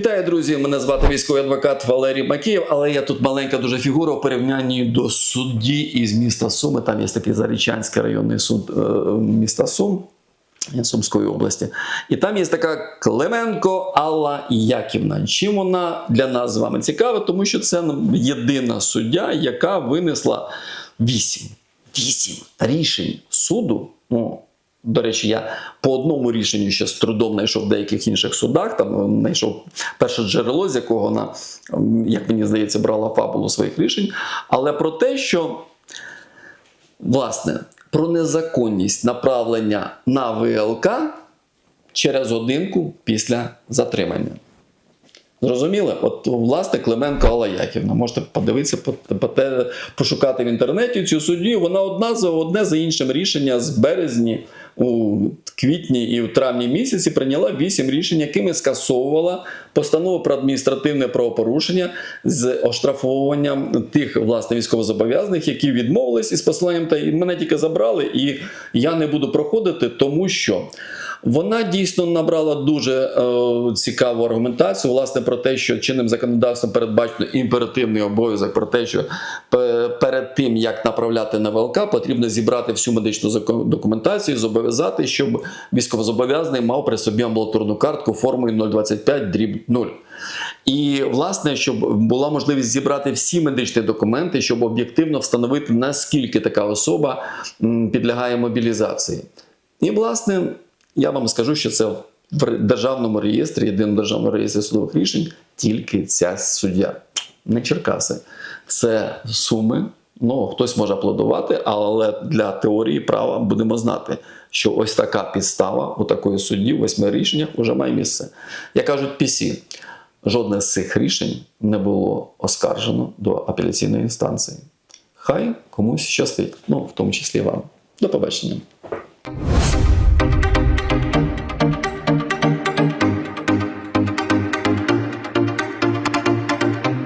Вітаю, друзі! Мене звати військовий адвокат Валерій Макієв, але я тут маленька дуже фігура у порівнянні до судді із міста Суми. Там є такий Зарічанський районний суд е, міста Сум. Сумської області. І там є така Клименко Алла Яківна. Чим вона для нас з вами цікава? Тому що це єдина суддя, яка винесла вісім рішень суду. Ну, до речі, я по одному рішенню ще з трудом знайшов в деяких інших судах. Там е, знайшов перше джерело, з якого вона, як мені здається, брала фабулу своїх рішень. Але про те, що власне про незаконність направлення на ВЛК через годинку після затримання. Зрозуміли? От власне Клименко Алла Яківна. Можете подивитися, пошукати в інтернеті цю суддю. Вона одна за одне за іншим рішення з березні у квітні і в травні місяці прийняла вісім рішень, якими скасовувала постанову про адміністративне правопорушення з оштрафовуванням тих власне військовозобов'язаних, які відмовились із посиланням та мене тільки забрали, і я не буду проходити, тому що. Вона дійсно набрала дуже е, цікаву аргументацію, власне, про те, що чинним законодавством передбачено імперативний обов'язок про те, що перед тим як направляти на ВЛК, потрібно зібрати всю медичну документацію, зобов'язати, щоб військовозобов'язаний мав при собі амбулаторну картку формою 025 дріб 0. І власне, щоб була можливість зібрати всі медичні документи, щоб об'єктивно встановити наскільки така особа підлягає мобілізації. І власне. Я вам скажу, що це в державному реєстрі, єдиному державному реєстрі судових рішень, тільки ця суддя. Не Черкаси. Це суми. Ну, хтось може аплодувати, але для теорії права будемо знати, що ось така підстава у такої судді в восьми рішеннях вже має місце. Як кажуть PC, жодне з цих рішень не було оскаржено до апеляційної інстанції. Хай комусь щастить, ну в тому числі вам. До побачення.